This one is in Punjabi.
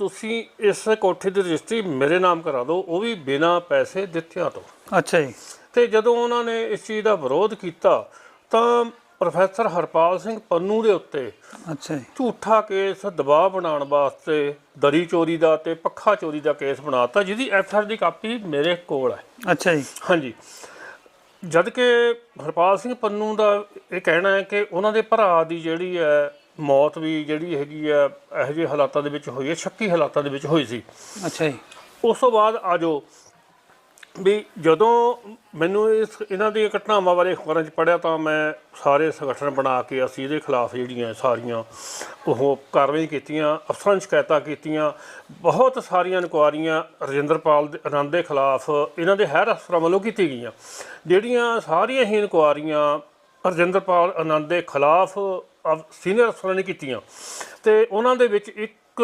ਤੁਸੀਂ ਇਸ ਕੋਠੀ ਦੀ ਰਜਿਸਟਰੀ ਮੇਰੇ ਨਾਮ ਕਰਾ ਦਿਓ ਉਹ ਵੀ ਬਿਨਾਂ ਪੈਸੇ ਦਿੱਤਿਆਂ ਤੋਂ। ਅੱਛਾ ਜੀ। ਤੇ ਜਦੋਂ ਉਹਨਾਂ ਨੇ ਇਸ ਚੀਜ਼ ਦਾ ਵਿਰੋਧ ਕੀਤਾ ਤਾਂ ਪ੍ਰੋਫੈਸਰ ਹਰਪਾਲ ਸਿੰਘ ਪੰਨੂ ਦੇ ਉੱਤੇ ਅੱਛਾ ਜੀ। ਝੂਠਾ ਕੇਸ ਦਬਾਅ ਬਣਾਉਣ ਵਾਸਤੇ ਦਰੀ ਚੋਰੀ ਦਾ ਤੇ ਪੱਖਾ ਚੋਰੀ ਦਾ ਕੇਸ ਬਣਾਤਾ ਜਿਹਦੀ ਐਫਆਰ ਦੀ ਕਾਪੀ ਮੇਰੇ ਕੋਲ ਹੈ। ਅੱਛਾ ਜੀ। ਹਾਂਜੀ। ਜਦ ਕਿ ਹਰਪਾਲ ਸਿੰਘ ਪੰਨੂ ਦਾ ਇਹ ਕਹਿਣਾ ਹੈ ਕਿ ਉਹਨਾਂ ਦੇ ਭਰਾ ਦੀ ਜਿਹੜੀ ਹੈ ਮੌਤ ਵੀ ਜਿਹੜੀ ਹੈਗੀ ਆ ਇਹੋ ਜਿਹੇ ਹਾਲਾਤਾਂ ਦੇ ਵਿੱਚ ਹੋਈ ਹੈ ਸ਼ੱਕੀ ਹਾਲਾਤਾਂ ਦੇ ਵਿੱਚ ਹੋਈ ਸੀ। ਅੱਛਾ ਜੀ। ਉਸ ਤੋਂ ਬਾਅਦ ਆਜੋ ਵੀ ਜਦੋਂ ਮੈਨੂੰ ਇਸ ਇਹਨਾਂ ਦੀਆਂ ਘਟਨਾਵਾਂ ਬਾਰੇ ਅਖਬਾਰਾਂ 'ਚ ਪੜਿਆ ਤਾਂ ਮੈਂ ਸਾਰੇ ਸੰਗਠਨ ਬਣਾ ਕੇ ਅਸੀਂ ਇਹਦੇ ਖਿਲਾਫ ਜਿਹੜੀਆਂ ਸਾਰੀਆਂ ਉਹ ਕਾਰਵਾਈ ਕੀਤੀਆਂ ਅਫਸਰਾਂ ਸ਼ਿਕਾਇਤਾਂ ਕੀਤੀਆਂ ਬਹੁਤ ਸਾਰੀਆਂ ਇਨਕੁਆਰੀਆਂ ਰਜਿੰਦਰਪਾਲ ਦੇ ਆਨੰਦ ਦੇ ਖਿਲਾਫ ਇਹਨਾਂ ਦੇ ਹੈਰ ਅਫਸਰਾਂ ਵੱਲੋਂ ਕੀਤੀ ਗਈਆਂ। ਜਿਹੜੀਆਂ ਸਾਰੀਆਂ ਹੀ ਇਨਕੁਆਰੀਆਂ ਰਜਿੰਦਰਪਾਲ ਆਨੰਦ ਦੇ ਖਿਲਾਫ ਸੀਨੀਅਰ ਅਫਸਰਾਂ ਨੇ ਕੀਤੀਆਂ। ਤੇ ਉਹਨਾਂ ਦੇ ਵਿੱਚ ਇੱਕ